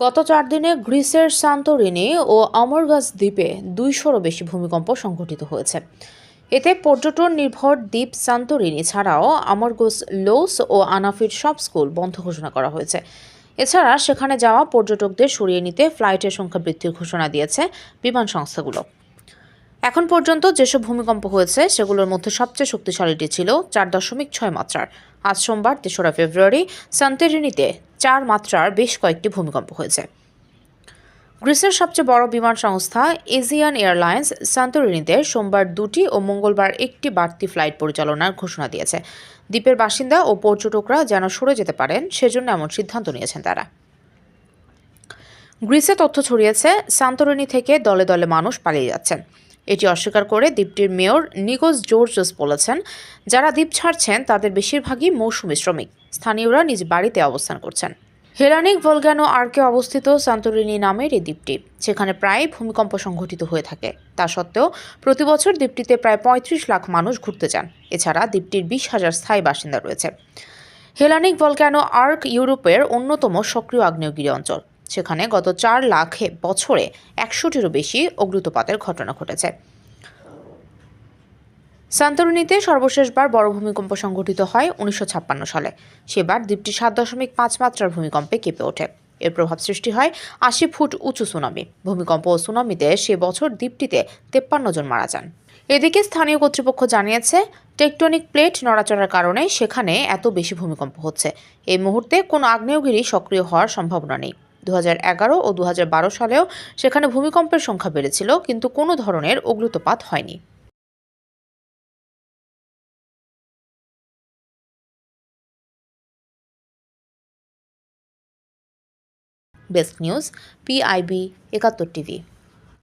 গত চার দিনে গ্রিসের সান্তোরিনি ও অমরগাস দ্বীপে দুইশোরও বেশি ভূমিকম্প সংঘটিত হয়েছে। এতে পর্যটন নির্ভর দ্বীপ সান্তোরিনি ছাড়াও আমরগোস লোস ও আনাফির সব স্কুল বন্ধ ঘোষণা করা হয়েছে। এছাড়া সেখানে যাওয়া পর্যটকদের সরিয়ে নিতে ফ্লাইটের সংখ্যা বৃদ্ধির ঘোষণা দিয়েছে বিমান সংস্থাগুলো। এখন পর্যন্ত যেসব ভূমিকম্প হয়েছে, সেগুলোর মধ্যে সবচেয়ে শক্তিশালীটি ছিল চার দশমিক ছয় মাত্রার। আজ সোমবার, তেসরা ফেব্রুয়ারি সান্তেরিনিতে চার মাত্রার বেশ কয়েকটি ভূমিকম্প হয়েছে। গ্রিসের সবচেয়ে বড় বিমান সংস্থা এজিয়ান এয়ারলাইন্স সান্তোরিনিতে সোমবার দুটি ও মঙ্গলবার একটি বাড়তি ফ্লাইট পরিচালনার ঘোষণা দিয়েছে। দ্বীপের বাসিন্দা ও পর্যটকরা যেন সরে যেতে পারেন, সেজন্য এমন সিদ্ধান্ত নিয়েছেন তারা। গ্রিসে তথ্য ছড়িয়েছে, সান্তোরিনি থেকে দলে দলে মানুষ পালিয়ে যাচ্ছেন। এটি অস্বীকার করে দ্বীপটির মেয়র নিগোস জোর্জস বলেছেন, যারা দ্বীপ ছাড়ছেন তাদের বেশিরভাগই মৌসুমী শ্রমিক। স্থানীয়রা নিজ বাড়িতে অবস্থান করছেন। হেরানিক ভলগানো আর্কে অবস্থিত সান্তোরিনি নামের এই দ্বীপটি সেখানে প্রায় ভূমিকম্প সংঘটিত হয়ে থাকে। তা সত্ত্বেও প্রতি বছর দ্বীপটিতে প্রায় পঁয়ত্রিশ লাখ মানুষ ঘুরতে যান। এছাড়া দ্বীপটির বিশ হাজার স্থায়ী বাসিন্দা রয়েছে। হেলানিক ভলক্যানো আর্ক ইউরোপের অন্যতম সক্রিয় আগ্নেয়গিরি অঞ্চল। সেখানে গত চার লাখে বছরে একশোটিরও বেশি অগ্নুতপাতের ঘটনা ঘটেছে। সান্তরুনিতে সর্বশেষবার বড় ভূমিকম্প সংঘটিত হয় উনিশশো ছাপ্পান্ন সালে। সেবার দ্বীপটি সাত দশমিক পাঁচ মাত্রার ভূমিকম্পে কেঁপে ওঠে। এর প্রভাব সৃষ্টি হয় আশি ফুট উঁচু সুনামি। ভূমিকম্প ও সুনামিতে সে বছর দ্বীপটিতে তেপ্পান্ন জন মারা যান। এদিকে স্থানীয় কর্তৃপক্ষ জানিয়েছে, টেকটনিক প্লেট নড়াচড়ার কারণে সেখানে এত বেশি ভূমিকম্প হচ্ছে। এই মুহূর্তে কোনো আগ্নেয়গিরি সক্রিয় হওয়ার সম্ভাবনা নেই। দু হাজার এগারো ও দু হাজার বারো সালেও সেখানে ভূমিকম্পের সংখ্যা বেড়েছিল, কিন্তু কোনো ধরনের অগ্নুতপাত হয়নি। Desk news PIB Ekattor TV